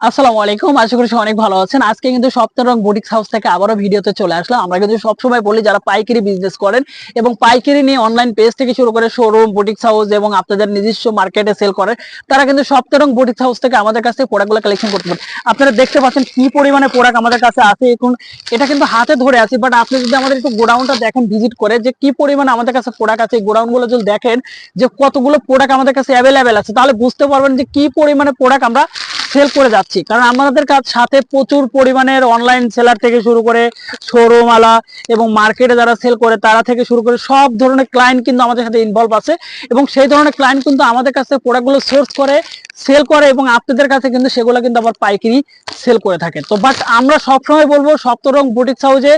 আসসালামু আলাইকুম, আশা করি অনেক ভালো আছেন। আজকে কিন্তু সপ্তাহ রং বুটিক্স হাউস থেকে আবারও ভিডিওতে চলে আসলাম। আমরা কিন্তু সবসময় বলি যারা পাইকারি বিজনেস করেন এবং পাইকারি নিয়ে অনলাইন পেজ থেকে শুরু করে শোরুম বুটিক্স হাউস এবং আপনাদের নিজস্ব মার্কেটে সেল করেন তারা কিন্তু সপ্তাহ রং বুটিক্স হাউস থেকে আমাদের কাছে প্রোডাক্টগুলো কালেকশন করতে পারেন আপনারা দেখতে পাচ্ছেন কি পরিমাণে প্রোডাক্ট আমাদের কাছে আছে এখন, এটা কিন্তু হাতে ধরে আছে বাট আপনি যদি আমাদের একটু গোডাউনটা দেখেন ভিজিট করে যে কি পরিমাণে আমাদের কাছে প্রোডাক্ট আছে গোডাউনগুলো যদি দেখেন যে কতগুলো প্রোডাক্ট আমাদের কাছে অ্যাভেলেবেল আছে, তাহলে বুঝতে পারবেন যে কি পরিমাণে প্রোডাক্ট আমরা সেল করে যাচ্ছি। কারণ আমাদের কাছ সাথে প্রচুর পরিমাণের অনলাইন সেলার থেকে শুরু করে শোরুমালা এবং মার্কেটে যারা সেল করে তারা থেকে শুরু করে সব ধরনের ক্লায়েন্ট কিন্তু আমাদের সাথে ইনভলভ আছে এবং সেই ধরনের ক্লায়েন্ট কিন্তু আমাদের কাছে প্রোডাক্টগুলো সোর্স করে সেল করে এবং আপনাদের কাছে কিন্তু সেগুলো কিন্তু আবার পাইকারি সেল করে থাকে। তো বাট আমরা সবসময় বলব সপ্তরং বুটিক্স হাউসে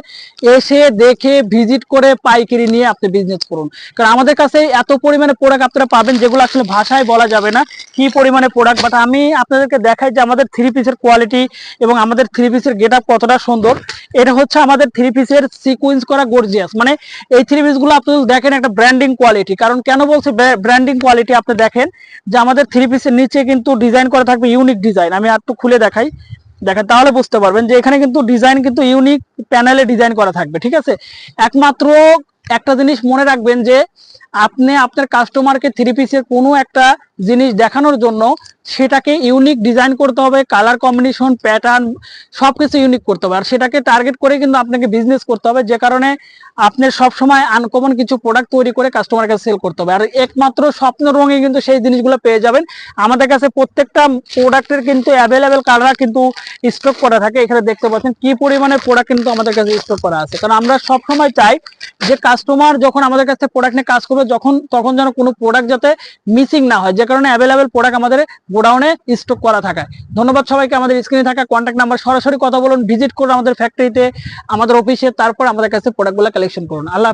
এসে দেখে ভিজিট করে পাইকারি নিয়ে আপনি বিজনেস করুন। কারণ আমাদের কাছে এত পরিমাণে প্রোডাক্ট আপনারা পাবেন যেগুলো আসলে ভাষায় বলা যাবে না, কি পরিমাণে প্রোডাক্ট বাট আমি আপনাদেরকে দেখাই যে আমাদের থ্রি পিসের কোয়ালিটি এবং আমাদের থ্রি পিসের গেট কতটা সুন্দর। এটা হচ্ছে আমাদের থ্রি পিসের সিকুয়েন্স করা গর্জিয়াস মানে এই থ্রি পিসগুলো আপনি দেখেন একটা ব্র্যান্ডিং কোয়ালিটি কারণ কেন বলছি ব্র্যান্ডিং কোয়ালিটি আপনি দেখেন? যে আমাদের থ্রি পিসের নিচে কিন্তু ডিজাইন করা থাকবে ইউনিক ডিজাইন আমি আর একটু খুলে দেখাই। দেখেন, তাহলে বুঝতে পারবেন যে এখানে কিন্তু ডিজাইন কিন্তু ইউনিক প্যানেলে ডিজাইন করা থাকবে, ঠিক আছে? একমাত্র একটা জিনিস মনে রাখবেন যে আপনি আপনার কাস্টমারকে থ্রি পিসের কোনো একটা জিনিস দেখানোর জন্য সেটাকে ইউনিক ডিজাইন করতে হবে কালার কম্বিনেশন প্যাটার্ন সবকিছু ইউনিক করতে হবে। আর সেটাকে টার্গেট করে কিন্তু আপনাকে বিজনেস করতে হবে, যে কারণে আপনার সবসময় আনকমন কিছু প্রোডাক্ট তৈরি করে কাস্টমারকে সেল করতে হবে। আর একমাত্র স্বপ্ন রঙে কিন্তু সেই জিনিসগুলো পেয়ে যাবেন। আমাদের কাছে প্রত্যেকটা প্রোডাক্টের কিন্তু অ্যাভেলেবেল কালার কিন্তু স্টক করা থাকে। এখানে দেখতে পাচ্ছেন কি পরিমাণে প্রোডাক্ট কিন্তু আমাদের কাছে স্টক করা আছে। কারণ আমরা সবসময় চাই যে কাস্টমার যখন আমাদের কাছে প্রোডাক্ট নিয়ে কাজ করবে, যখন, তখন যেন কোনো প্রোডাক্ট যাতে মিসিং না হয়। যে কারণে অ্যাভেলেবেল প্রোডাক্ট আমাদের গোডাউনে স্টক করা থাকে ধন্যবাদ সবাইকে, আমাদের স্ক্রিনে থাকা কন্ট্যাক্ট নাম্বার সরাসরি কথা বলুন ভিজিট করুন আমাদের ফ্যাক্টরিতে আমাদের অফিসে তারপর আমাদের কাছে প্রোডাক্টগুলো কালেকশন করুন। আল্লাহ